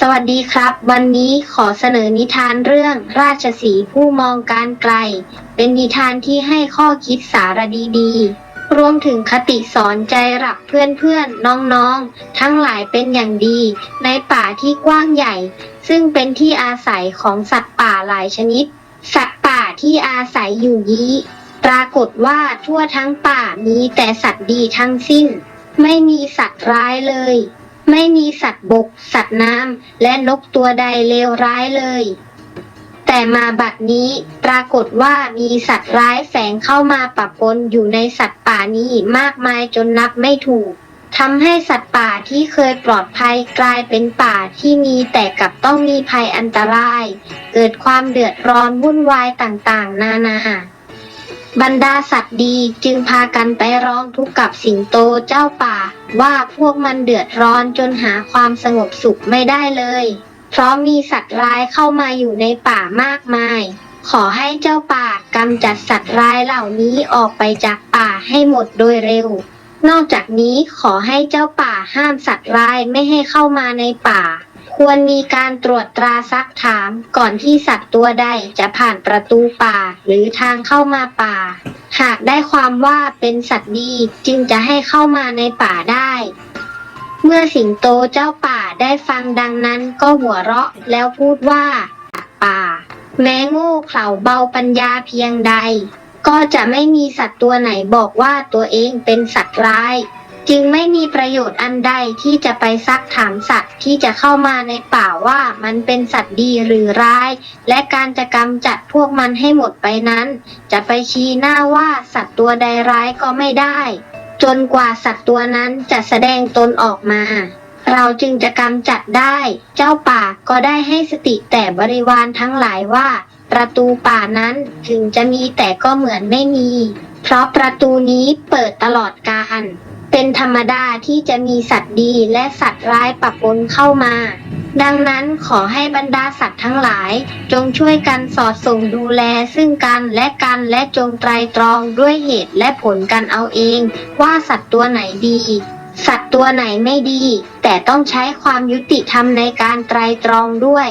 สวัสดีครับ วันนี้ขอเสนอนิทานเรื่องราชสีห์ผู้มองการไกล เป็นนิทานที่ให้ข้อคิดสารดีๆ รวมถึงคติสอนใจหลักเพื่อนๆน้องๆ ทั้งหลายเป็นอย่างดี ในป่าที่กว้างใหญ่ ซึ่งเป็นที่อาศัยของสัตว์ป่าหลายชนิด สัตว์ป่าที่อาศัยอยู่นี้ ปรากฏว่าทั่วทั้งป่ามีแต่สัตว์ดีทั้งสิ้น ไม่มีสัตว์ร้ายเลย ไม่มีสัตว์บก สัตว์น้ำและนกตัวใดเลวร้ายเลย แต่มาบัดนี้ปรากฏว่ามีสัตว์ร้ายแฝงเข้ามาปะปนอยู่ในสัตว์ป่านี้มากมายจนนับไม่ถูกทำให้สัตว์ป่าที่เคยปลอดภัยกลายเป็นป่าที่มีแต่กลับต้องมีภัยอันตราย เกิดความเดือดร้อนวุ่นวายต่างๆ นานา บรรดาสัตว์ดีจึงพากันไปร้องทุกข์กับสิงโตเจ้าป่า ว่าพวกมันเดือดร้อนจนหาความสงบสุขไม่ได้เลย เพราะมีสัตว์ร้ายเข้ามาอยู่ในป่ามากมาย ขอให้เจ้าป่ากำจัดสัตว์ร้ายเหล่านี้ออกไปจากป่าให้หมดโดยเร็ว นอกจากนี้ขอให้เจ้าป่าห้ามสัตว์ร้ายไม่ให้เข้ามาในป่า ควรมีการตรวจตราซักถามก่อนที่สัตว์ตัวใดจะผ่านประตูป่าหรือทางเข้ามาป่า หากได้ความว่าเป็นสัตว์ดีจึงจะให้เข้ามาในป่าได้ เมื่อสิงโตเจ้าป่าได้ฟังดังนั้นก็หัวเราะแล้วพูดว่า ป่า แม้โง่เขลาเบาปัญญาเพียงใด ก็จะไม่มีสัตว์ตัวไหนบอกว่าตัวเองเป็นสัตว์ร้าย จึงไม่มีประโยชน์อันใดที่จะไปซักถามสัตว์ที่จะเข้ามาในป่าว่ามันเป็นสัตว์ดีหรือร้าย และการจะกำจัดพวกมันให้หมดไปนั้น จะไปชี้หน้าว่าสัตว์ตัวใดร้ายก็ไม่ได้ จนกว่าสัตว์ตัวนั้นจะแสดงตนออกมา เราจึงจะกำจัดได้ เจ้าป่าก็ได้ให้สติแต่บริวารทั้งหลายว่า ประตูป่านั้นถึงจะมีแต่ก็เหมือนไม่มี เพราะประตูนี้เปิดตลอดกาล เป็นธรรมดาที่จะมีสัตว์ดีและสัตว์ร้ายปะปนเข้ามา ดังนั้นขอให้บรรดาสัตว์ทั้งหลาย จงช่วยกันสอดส่งดูแลซึ่งกันและกันและจงไตรตรองด้วยเหตุและผลกันเอาเอง ว่าสัตว์ตัวไหนดี สัตว์ตัวไหนไม่ดี แต่ต้องใช้ความยุติธรรมในการไตรตรองด้วย